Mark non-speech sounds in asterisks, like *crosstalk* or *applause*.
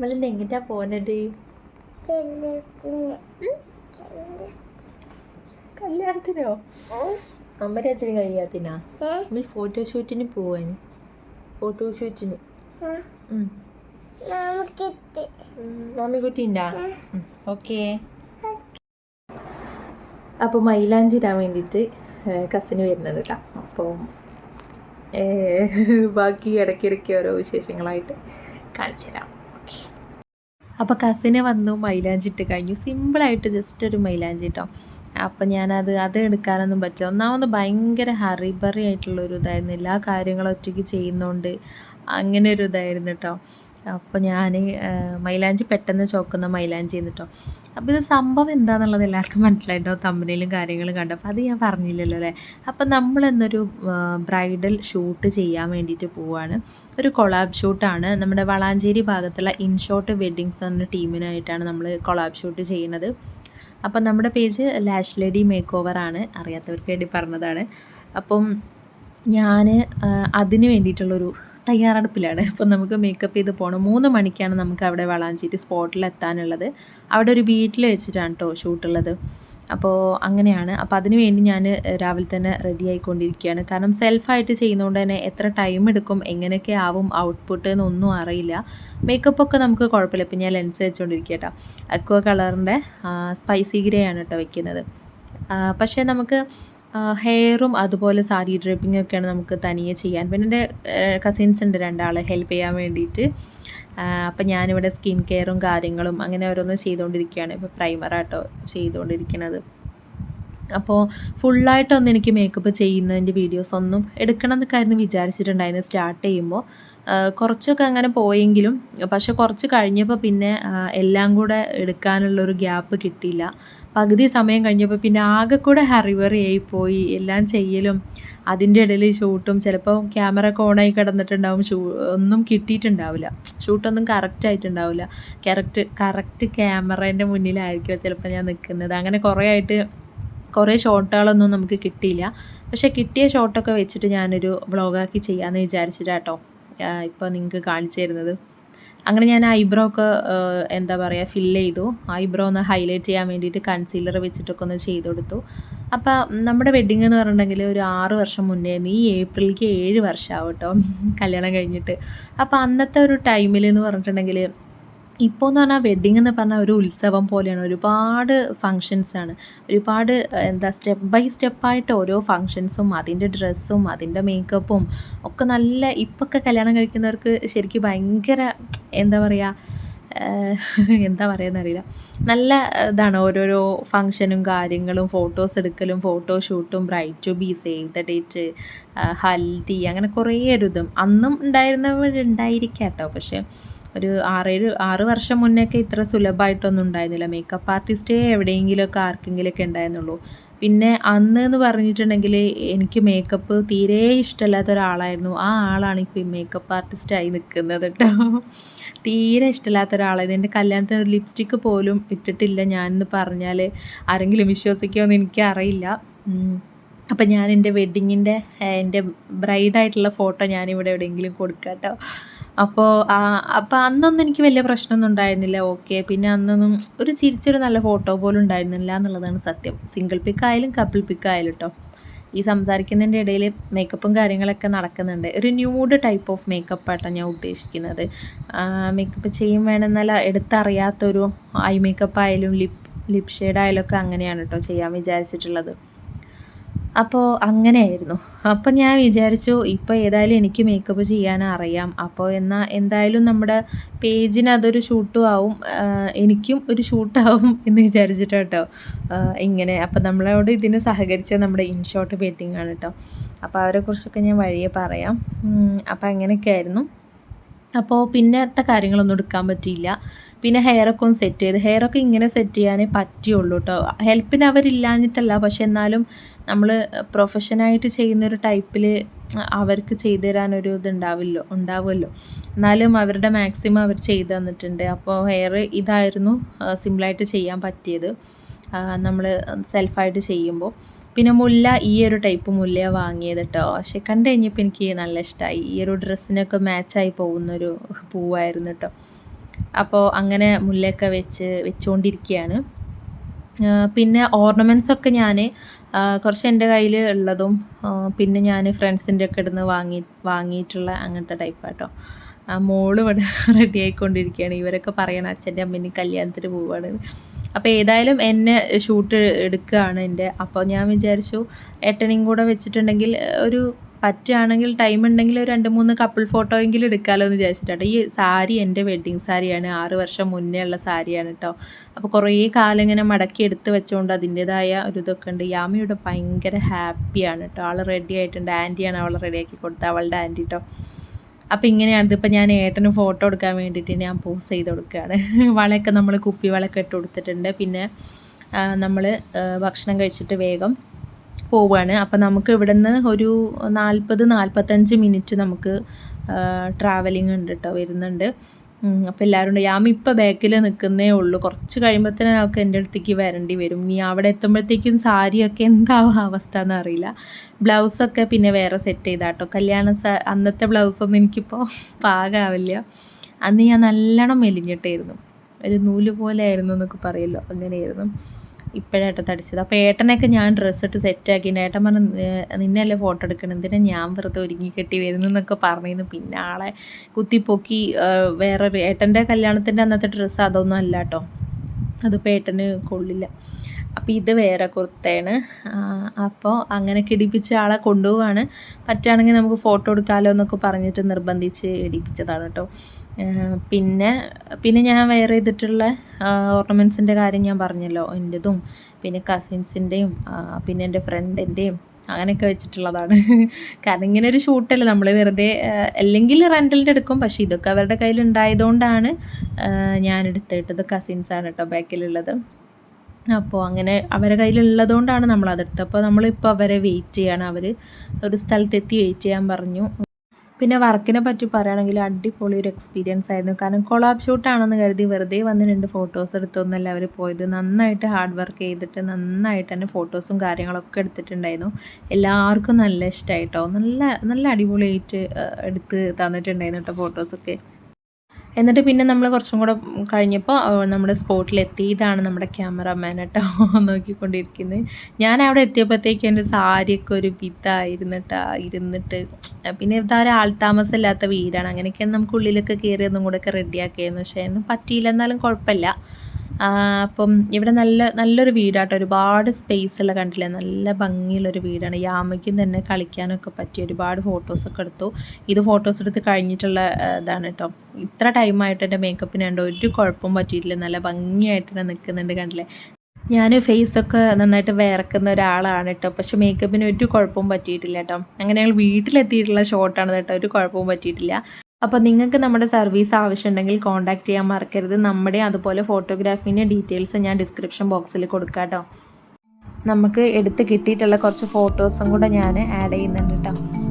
നമ്മളിന്ന് എങ്ങനെയാ പോന്നത്? കല്യാണത്തിനോ. അച്ഛന് കഴിയാത്തിനാ അമ്മ ഫോട്ടോഷൂട്ടിന് പോവാൻ. ഫോട്ടോഷൂട്ടിന് മമ്മി കുട്ടിണ്ടാ ഓക്കേ. അപ്പോൾ മൈലാഞ്ചി ഇടാൻ വേണ്ടിയിട്ട് കസിന് വരുന്നുണ്ട് കേട്ടോ അപ്പോൾ ബാക്കി ഇടയ്ക്കിടയ്ക്ക് ഓരോ വിശേഷങ്ങളായിട്ട് കാണിച്ചു തരാം അപ്പോൾ കസിന് വന്നു മൈലാഞ്ചി ഇട്ട് കഴിഞ്ഞു. സിമ്പിളായിട്ട് ജസ്റ്റ് ഒരു മൈലാഞ്ചി ഇട്ടോ അപ്പം ഞാനത് അത് എടുക്കാനൊന്നും പറ്റില്ല. ഒന്നാമത് ഭയങ്കര ഹറിബറി ആയിട്ടുള്ളൊരു ഇതായിരുന്നു. എല്ലാ കാര്യങ്ങളും ഒറ്റയ്ക്ക് ചെയ്യുന്നതുകൊണ്ട് അങ്ങനെ ഒരു ഇതായിരുന്നു കേട്ടോ അപ്പോൾ ഞാൻ മൈലാഞ്ചി പെട്ടെന്ന് ചോക്കുന്ന മൈലാഞ്ചി എന്നിട്ടോ അപ്പോൾ ഇത് സംഭവം എന്താണെന്നുള്ളത് എല്ലാവർക്കും മനസ്സിലായിട്ടോ തമ്മിലും കാര്യങ്ങളും കണ്ടു. അപ്പോൾ അത് ഞാൻ പറഞ്ഞില്ലല്ലോ അല്ലേ? അപ്പം നമ്മൾ എന്നൊരു ബ്രൈഡൽ ഷൂട്ട് ചെയ്യാൻ വേണ്ടിയിട്ട് പോവാണ്. ഒരു കൊളാബ് ഷൂട്ടാണ് നമ്മുടെ വളാഞ്ചേരി ഭാഗത്തുള്ള ഇൻഷോട്ട് വെഡ്ഡിങ്സ് എന്ന ടീമിനായിട്ടാണ് നമ്മൾ കൊളാബ് ഷൂട്ട് ചെയ്യുന്നത്. അപ്പം നമ്മുടെ പേജ് ലാഷ് ലേഡി മേക്ക് ഓവറാണ് അറിയാത്തവർക്ക് വേണ്ടി പറഞ്ഞതാണ്. അപ്പം ഞാൻ അതിന് വേണ്ടിയിട്ടുള്ളൊരു തയ്യാറെടുപ്പിലാണ്. അപ്പോൾ നമുക്ക് മേക്കപ്പ് ചെയ്ത് പോകണം മൂന്ന് മണിക്കാണ് നമുക്ക് അവിടെ വളാഞ്ചേരി സ്പോട്ടിൽ എത്താനുള്ളത്. അവിടെ ഒരു വീട്ടിൽ വെച്ചിട്ടാണ് കേട്ടോ ഷൂട്ടുള്ളത് അപ്പോൾ അങ്ങനെയാണ്. അപ്പോൾ അതിന് വേണ്ടി ഞാൻ രാവിലെ തന്നെ റെഡി ആയിക്കൊണ്ടിരിക്കുകയാണ്. കാരണം സെൽഫായിട്ട് ചെയ്യുന്നതുകൊണ്ട് തന്നെ എത്ര ടൈം എടുക്കും എങ്ങനെയൊക്കെ ആവും ഔട്ട്പുട്ട് എന്നൊന്നും അറിയില്ല. മേക്കപ്പ് ഒക്കെ നമുക്ക് കുഴപ്പമില്ല. ഇപ്പം ഞാൻ ലെൻസ് വെച്ചുകൊണ്ടിരിക്കുക കേട്ടോ അക്വ കളറിന്റെ സ്പൈസി ഗ്രേ ആണ് കേട്ടോ വെക്കുന്നത്. പക്ഷേ നമുക്ക് ഹെയറും അതുപോലെ സാരി ഡ്രൈപ്പിംഗ് ഒക്കെയാണ് നമുക്ക് തനിയെ ചെയ്യാൻ. പിന്നെ എന്റെ കസിൻസ് ഉണ്ട് രണ്ടാൾ ഹെൽപ്പ് ചെയ്യാൻ വേണ്ടിയിട്ട്. അപ്പം ഞാനിവിടെ സ്കിൻ കെയറും കാര്യങ്ങളും അങ്ങനെ ഓരോന്നും ചെയ്തുകൊണ്ടിരിക്കുകയാണ്. ഇപ്പോൾ പ്രൈമറാട്ടോ ചെയ്തുകൊണ്ടിരിക്കുന്നത്. അപ്പോൾ ഫുള്ളായിട്ടൊന്നും എനിക്ക് മേക്കപ്പ് ചെയ്യുന്നതിന്റെ വീഡിയോസ് ഒന്നും എടുക്കണം എന്നൊക്കെയായിരുന്നു വിചാരിച്ചിട്ടുണ്ടായിരുന്നു സ്റ്റാർട്ട് ചെയ്യുമ്പോൾ കുറച്ചൊക്കെ അങ്ങനെ പോയെങ്കിലും പക്ഷെ കുറച്ച് കഴിഞ്ഞപ്പോൾ പിന്നെ എല്ലാം കൂടെ എടുക്കാനുള്ളൊരു ഗ്യാപ്പ് കിട്ടിയില്ല. പകുതി സമയം കഴിഞ്ഞപ്പോൾ പിന്നെ ആകെ കൂടെ ഹറിവറി പോയി. എല്ലാം ചെയ്യലും അതിന്റെ ഇടയിൽ ഷൂട്ടും ചിലപ്പോൾ ക്യാമറ ഒക്കെ ഓണായി കിടന്നിട്ടുണ്ടാവും. ഷൂ ഒന്നും കിട്ടിയിട്ടുണ്ടാവില്ല. ഷൂട്ടൊന്നും കറക്റ്റ് ആയിട്ടുണ്ടാവില്ല. കറക്റ്റ് കറക്റ്റ് ക്യാമറേന്റെ മുന്നിലായിരിക്കും ചിലപ്പോൾ ഞാൻ നിൽക്കുന്നത് അങ്ങനെ കുറേ ആയിട്ട് കുറേ ഷോട്ടുകളൊന്നും നമുക്ക് കിട്ടിയില്ല. പക്ഷേ കിട്ടിയ ഷോട്ടൊക്കെ വെച്ചിട്ട് ഞാനൊരു വ്ളോഗാക്കി ചെയ്യാമെന്ന് വിചാരിച്ചിട്ടാട്ടോ ഇപ്പോൾ നിങ്ങൾക്ക് കാണിച്ചു തരുന്നത്. അങ്ങനെ ഞാൻ ഐബ്രോ ഒക്കെ എന്താ പറയുക ഫില്ല് ചെയ്തു. ഐബ്രോ ഒന്ന് ഹൈലൈറ്റ് ചെയ്യാൻ വേണ്ടിയിട്ട് കൺസീലർ വെച്ചിട്ടൊക്കെ ഒന്ന് ചെയ്ത് കൊടുത്തു. അപ്പോൾ നമ്മുടെ വെഡ്ഡിങ് എന്ന് പറഞ്ഞിട്ടുണ്ടെങ്കിൽ ഒരു ആറ് വർഷം മുന്നേ ഈ ഏപ്രിലേക്ക് ഏഴ് വർഷമാവും കേട്ടോ കല്യാണം കഴിഞ്ഞിട്ട്. അപ്പോൾ അന്നത്തെ ഒരു ടൈമിൽ എന്ന് പറഞ്ഞിട്ടുണ്ടെങ്കിൽ ഇപ്പോൾ എന്ന് പറഞ്ഞാൽ വെഡ്ഡിങ് എന്ന് പറഞ്ഞാൽ ഒരു ഉത്സവം പോലെയാണ്. ഒരുപാട് ഫങ്ഷൻസാണ് ഒരുപാട് എന്താ സ്റ്റെപ്പ് ബൈ സ്റ്റെപ്പായിട്ട് ഓരോ ഫങ്ഷൻസും അതിന്റെ ഡ്രസ്സും അതിന്റെ മേക്കപ്പും ഒക്കെ നല്ല ഇപ്പൊക്കെ കല്യാണം കഴിക്കുന്നവർക്ക് ശരിക്കും ഭയങ്കര എന്താ പറയുക *laughs* എന്താ പറയുന്നറിയില്ല നല്ല ഇതാണ് ഓരോരോ ഫങ്ഷനും കാര്യങ്ങളും ഫോട്ടോസ് എടുക്കലും photo ഷൂട്ടും bright to be save the date haldi അങ്ങനെ കുറേ ഒരു ഇതും അന്നും ഉണ്ടായിരുന്നവരുണ്ടായിരിക്കാം കേട്ടോ. പക്ഷേ ഒരു ആറേഴ് ആറ് വർഷം മുന്നേയൊക്കെ ഇത്ര സുലഭമായിട്ടൊന്നും ഉണ്ടായിരുന്നില്ല. മേക്കപ്പ് ആർട്ടിസ്റ്റേ എവിടെയെങ്കിലുമൊക്കെ ആർക്കെങ്കിലുമൊക്കെ ഉണ്ടായിരുന്നുള്ളൂ. പിന്നെ അന്ന് എന്ന് പറഞ്ഞിട്ടുണ്ടെങ്കിൽ എനിക്ക് മേക്കപ്പ് തീരെ ഇഷ്ടമല്ലാത്ത ഒരാളായിരുന്നു. ആ ആളാണ് ഇപ്പോൾ മേക്കപ്പ് ആർട്ടിസ്റ്റായി നിൽക്കുന്നത് കേട്ടോ. തീരെ ഇഷ്ടമില്ലാത്ത ഒരാളായിരുന്നു. എന്റെ കല്യാണത്തിന് ഒരു ലിപ്സ്റ്റിക്ക് പോലും ഇട്ടിട്ടില്ല ഞാനെന്ന് പറഞ്ഞാൽ ആരെങ്കിലും വിശ്വസിക്കുമോ എന്ന് എനിക്കറിയില്ല. അപ്പം ഞാൻ എന്റെ വെഡ്ഡിങ്ങിന്റെ എന്റെ ബ്രൈഡായിട്ടുള്ള ഫോട്ടോ ഞാനിവിടെ എവിടെയെങ്കിലും കൊടുക്കാം കേട്ടോ. അപ്പോൾ അപ്പോൾ അന്നൊന്നും എനിക്ക് വലിയ പ്രശ്നമൊന്നും ഉണ്ടായിരുന്നില്ല. ഓക്കെ. പിന്നെ അന്നൊന്നും ഒരു ചിരിച്ചൊരു നല്ല ഫോട്ടോ പോലും ഉണ്ടായിരുന്നില്ല എന്നുള്ളതാണ് സത്യം. സിംഗിൾ പിക്ക് ആയാലും കപ്പിൾ പിക്ക് ആയാലും കേട്ടോ ഈ സംസാരിക്കുന്നതിന്റെ ഇടയിൽ മേക്കപ്പും കാര്യങ്ങളൊക്കെ നടക്കുന്നുണ്ട്. ഒരു ന്യൂഡ് ടൈപ്പ് ഓഫ് മേക്കപ്പ് ആട്ടോ ഞാൻ ഉദ്ദേശിക്കുന്നത്. മേക്കപ്പ് ചെയ്യും വേണമെന്നല്ല എടുത്തറിയാത്തൊരു ഐ മേക്കപ്പ് ആയാലും ലിപ് ലിപ് ഷെയ്ഡ് ആയാലും ഒക്കെ അങ്ങനെയാണ് കേട്ടോ ചെയ്യാൻ വിചാരിച്ചിട്ടുള്ളത്. അപ്പോൾ അങ്ങനെയായിരുന്നു. അപ്പോൾ ഞാൻ വിചാരിച്ചു ഇപ്പോൾ ഏതായാലും എനിക്ക് മേക്കപ്പ് ചെയ്യാൻ അറിയാം. അപ്പോൾ എന്നാൽ എന്തായാലും നമ്മുടെ പേജിന് അതൊരു ഷൂട്ടും ആവും. എനിക്കും ഒരു ഷൂട്ടാവും എന്ന് വിചാരിച്ചിട്ട് കേട്ടോ ഇങ്ങനെ. അപ്പോൾ നമ്മളോട് ഇതിന് സഹകരിച്ച നമ്മുടെ ഇൻഷോട്ട് വെഡിങ് ആണ് കേട്ടോ അപ്പോൾ അവരെക്കുറിച്ചൊക്കെ ഞാൻ വഴിയെ പറയാം. അപ്പോൾ അങ്ങനെയൊക്കെ ആയിരുന്നു. അപ്പോൾ പിന്നത്തെ കാര്യങ്ങളൊന്നും എടുക്കാൻ പറ്റിയില്ല. പിന്നെ ഹെയറൊക്കെ ഒന്ന് സെറ്റ് ചെയ്ത്. ഹെയറൊക്കെ ഇങ്ങനെ സെറ്റ് ചെയ്യാനേ പറ്റിയുള്ളൂ കേട്ടോ ഹെൽപ്പിന് അവരില്ലാഞ്ഞിട്ടല്ല. പക്ഷെ എന്നാലും നമ്മൾ പ്രൊഫഷനായിട്ട് ചെയ്യുന്നൊരു ടൈപ്പിൽ അവർക്ക് ചെയ്തു തരാനൊരു ഇതുണ്ടാവില്ലോ ഉണ്ടാവുമല്ലോ. എന്നാലും അവരുടെ മാക്സിമം അവർ ചെയ്തു തന്നിട്ടുണ്ട്. അപ്പോൾ ഹെയർ ഇതായിരുന്നു സിമ്പിളായിട്ട് ചെയ്യാൻ പറ്റിയത്. നമ്മൾ സെൽഫായിട്ട് ചെയ്യുമ്പോൾ. പിന്നെ മുല്ല ഈ ഒരു ടൈപ്പ് മുല്ലയാണ് വാങ്ങിയത് കേട്ടോ പക്ഷെ കണ്ടു കഴിഞ്ഞപ്പോൾ എനിക്ക് നല്ല ഇഷ്ടമായി ഈ ഒരു ഡ്രസ്സിനൊക്കെ മാച്ചായി പോകുന്നൊരു പൂവായിരുന്നു കേട്ടോ അപ്പോൾ അങ്ങനെ മുല്ലയൊക്കെ വെച്ച് വെച്ചുകൊണ്ടിരിക്കുകയാണ് പിന്നെ ഓർണമെന്റ്സ് ഒക്കെ ഞാൻ കുറച്ച് എന്റെ കയ്യിൽ ഉള്ളതും പിന്നെ ഞാൻ ഫ്രണ്ട്സിന്റെ ഒക്കെ ഇടുന്ന് വാങ്ങി വാങ്ങിയിട്ടുള്ള അങ്ങനത്തെ ടൈപ്പാട്ടോ. മോൾ ഇവിടെ *laughs* റെഡി ആയിക്കൊണ്ടിരിക്കുകയാണ് ഇവരൊക്കെ പറയണം അച്ഛന്റെ അമ്മേനെ കല്യാണത്തിന് പോവുകയാണ് അപ്പോൾ ഏതായാലും എന്നെ ഷൂട്ട് എടുക്കുകയാണ് എന്റെ. അപ്പോൾ ഞാൻ വിചാരിച്ചു ഏട്ടനെയും കൂടെ വെച്ചിട്ടുണ്ടെങ്കിൽ ഒരു പറ്റുകയാണെങ്കിൽ ടൈം ഉണ്ടെങ്കിൽ ഒരു രണ്ട് മൂന്ന് കപ്പിൾ ഫോട്ടോ എങ്കിലും എടുക്കാമല്ലോ എന്ന് വിചാരിച്ചിട്ടാണ്. ഈ സാരി എന്റെ വെഡ്ഡിങ് സാരിയാണ് ആറ് വർഷം മുന്നേ ഉള്ള സാരിയാണ് കേട്ടോ അപ്പോൾ കുറേ കാലം ഇങ്ങനെ മടക്കി എടുത്ത് വെച്ചുകൊണ്ട് അതിന്റേതായ ഒരു ഇതൊക്കെ ഉണ്ട്. യാമിയുടെ ഭയങ്കര ഹാപ്പിയാണ് കേട്ടോ ആൾ റെഡി ആയിട്ടുണ്ട്. ആന്റിയാണ് അവൾ റെഡിയാക്കി കൊടുത്തത്. അവളുടെ ആന്റി കേട്ടോ അപ്പോൾ ഇങ്ങനെയാണ് ഇതിപ്പോൾ ഞാൻ ഏട്ടന് ഫോട്ടോ എടുക്കാൻ വേണ്ടിയിട്ട് ഞാൻ പോസ് ചെയ്ത് കൊടുക്കുകയാണ്. വളയൊക്കെ നമ്മൾ കുപ്പി വളയൊക്കെ ഇട്ട് കൊടുത്തിട്ടുണ്ട്. പിന്നെ നമ്മൾ ഭക്ഷണം കഴിച്ചിട്ട് വേഗം പോവുകയാണ് അപ്പോൾ നമുക്ക് ഇവിടെ നിന്ന് ഒരു നാൽപ്പത് നാൽപ്പത്തഞ്ച് മിനിറ്റ് നമുക്ക് ട്രാവലിംഗ് ഉണ്ട് കേട്ടോ വരുന്നുണ്ട്. അപ്പോൾ എല്ലാവരും ഉണ്ട്. യാമ ഇപ്പോൾ ബാക്കിൽ നിൽക്കുന്നേ ഉള്ളൂ. കുറച്ച് കഴിയുമ്പോഴത്തേനും അവൾക്ക് എന്റെ അടുത്തേക്ക് വരേണ്ടി വരും. ഇനി അവിടെ എത്തുമ്പോഴത്തേക്കും സാരിയൊക്കെ എന്താവും അവസ്ഥ എന്നറിയില്ല ബ്ലൗസൊക്കെ പിന്നെ വേറെ സെറ്റ് ചെയ്താട്ടോ. കല്യാണ അന്നത്തെ ബ്ലൗസൊന്നും എനിക്കിപ്പോൾ പാകാവില്ല. അന്ന് ഞാൻ നല്ലോണം മെലിഞ്ഞിട്ടായിരുന്നു. ഒരു നൂൽ പോലെ ആയിരുന്നു എന്നൊക്കെ പറയുമല്ലോ അങ്ങനെയായിരുന്നു. ഇപ്പോഴേട്ടൻ തടിച്ചത്. അപ്പോൾ ഏട്ടനെയൊക്കെ ഞാൻ ഡ്രസ്സ് ഇട്ട് സെറ്റാക്കി ഏട്ടൻ പറഞ്ഞു നിന്നല്ലേ ഫോട്ടോ എടുക്കണം? എന്തിനാ ഞാൻ വെറുതെ ഒരുങ്ങി കെട്ടി വരുന്നു? എന്നൊക്കെ പറഞ്ഞിരുന്നു. പിന്നെ ആളെ കുത്തിപ്പൊക്കി വേറൊരു ഏട്ടന്റെ കല്യാണത്തിന്റെ അന്നത്തെ ഡ്രസ്സ് അതൊന്നും അല്ല കേട്ടോ അതിപ്പോൾ ഏട്ടന് കൊള്ളില്ല. അപ്പോൾ ഇത് വേറെ കുർത്തയാണ് അപ്പോൾ അങ്ങനെ കിടിപ്പിച്ച ആളെ കൊണ്ടുപോവാണ്. പറ്റുകയാണെങ്കിൽ നമുക്ക് ഫോട്ടോ എടുക്കാമല്ലോ എന്നൊക്കെ പറഞ്ഞിട്ട് നിർബന്ധിച്ച് ഇടിപ്പിച്ചതാണ് കേട്ടോ. പിന്നെ പിന്നെ ഞാൻ വെയർ ചെയ്തിട്ടുള്ള ഓർണമെന്റ്സിന്റെ കാര്യം ഞാൻ പറഞ്ഞല്ലോ. എന്റെതും പിന്നെ കസിൻസിന്റെയും പിന്നെ എന്റെ ഫ്രണ്ടിന്റെയും അങ്ങനെയൊക്കെ വെച്ചിട്ടുള്ളതാണ്. കാരണം ഇങ്ങനെ ഒരു ഷൂട്ടല്ല നമ്മൾ വെറുതെ അല്ലെങ്കിൽ റെന്റലിന്റെ എടുക്കും. പക്ഷേ ഇതൊക്കെ അവരുടെ കയ്യിൽ ഉണ്ടായതുകൊണ്ടാണ് ഞാൻ എടുത്തിട്ടത് കസിൻസാണ് കേട്ടോ ബാക്കിലുള്ളത്. അപ്പോൾ അങ്ങനെ അവരെ കയ്യിലുള്ളതുകൊണ്ടാണ് നമ്മൾ അതെടുത്തത് അപ്പോൾ നമ്മളിപ്പോൾ അവരെ വെയിറ്റ് ചെയ്യാണ്. അവർ ഒരു സ്ഥലത്തെത്തി വെയിറ്റ് ചെയ്യാൻ പറഞ്ഞു. പിന്നെ വർക്കിനെ പറ്റി പറയുകയാണെങ്കിൽ അടിപൊളി ഒരു എക്സ്പീരിയൻസ് ആയിരുന്നു. കാരണം കൊളാബ് ഷൂട്ടാണെന്ന് കരുതി വെറുതെ വന്ന് രണ്ട് ഫോട്ടോസ് എടുത്തൊന്നല്ല അവർ പോയത്. നന്നായിട്ട് ഹാർഡ് വർക്ക് ചെയ്തിട്ട് നന്നായിട്ട് തന്നെ ഫോട്ടോസും കാര്യങ്ങളൊക്കെ എടുത്തിട്ടുണ്ടായിരുന്നു. എല്ലാവർക്കും നല്ല ഇഷ്ടമായിട്ടോ നല്ല നല്ല അടിപൊളിയായിട്ട് എടുത്ത് തന്നിട്ടുണ്ടായിരുന്നു കേട്ടോ ഫോട്ടോസൊക്കെ എന്നിട്ട് പിന്നെ നമ്മൾ കുറച്ചും കൂടെ കഴിഞ്ഞപ്പോൾ നമ്മുടെ സ്പോട്ടിലെത്തി. ഇതാണ് നമ്മുടെ ക്യാമറമാൻ കേട്ടോ. *laughs* നോക്കിക്കൊണ്ടിരിക്കുന്നത് ഞാൻ അവിടെ എത്തിയപ്പോഴത്തേക്കും എന്റെ സാരിയൊക്കെ ഒരു വിധായിരുന്നിട്ടാ ഇരുന്നിട്ട്. പിന്നെ ഇതാ ഒരു ആൾതാമസമില്ലാത്ത വീടാണ്. അങ്ങനെയൊക്കെയാണ് നമുക്ക് ഉള്ളിലൊക്കെ കയറി ഒന്നും കൂടെയൊക്കെ റെഡിയാക്കിയായിരുന്നു പക്ഷേ ഒന്നും പറ്റിയില്ല. എന്നാലും കുഴപ്പമില്ല. അപ്പം ഇവിടെ നല്ല നല്ലൊരു വീടാട്ടോ. ഒരുപാട് സ്പേസ് ഉള്ള കണ്ടില്ലേ? നല്ല ഭംഗിയുള്ളൊരു വീടാണ്. യാമയ്ക്കും തന്നെ കളിക്കാനൊക്കെ പറ്റിയ ഒരുപാട് ഫോട്ടോസൊക്കെ എടുത്തു. ഇത് ഫോട്ടോസ് എടുത്ത് കഴിഞ്ഞിട്ടുള്ള ഇതാണ് കേട്ടോ ഇത്ര ടൈമായിട്ട് എന്റെ മേക്കപ്പിന് കണ്ടോ? ഒരു കുഴപ്പവും പറ്റിയിട്ടില്ല. നല്ല ഭംഗിയായിട്ട് തന്നെ നിൽക്കുന്നുണ്ട് കണ്ടില്ലേ? ഞാൻ ഫേസൊക്കെ നന്നായിട്ട് വിറക്കുന്ന ഒരാളാണ് കേട്ടോ പക്ഷെ മേക്കപ്പിന് ഒരു കുഴപ്പവും പറ്റിയിട്ടില്ല കേട്ടോ അങ്ങനെ ഞങ്ങൾ വീട്ടിലെത്തിയിട്ടുള്ള ഷോട്ടാണ് കേട്ടോ ഒരു കുഴപ്പവും പറ്റിയിട്ടില്ല. അപ്പോൾ നിങ്ങൾക്ക് നമ്മുടെ സർവീസ് ആവശ്യമുണ്ടെങ്കിൽ കോൺടാക്ട് ചെയ്യാൻ മറക്കരുത്. നമ്മുടെ അതുപോലെ ഫോട്ടോഗ്രാഫീന്റെ ഡീറ്റെയിൽസ് ഞാൻ ഡിസ്ക്രിപ്ഷൻ ബോക്സിൽ കൊടുക്കാം കേട്ടോ നമുക്ക് എടുത്ത് കിട്ടിയിട്ടുള്ള കുറച്ച് ഫോട്ടോസും കൂടെ ഞാൻ ആഡ് ചെയ്യുന്നുണ്ട് കേട്ടോ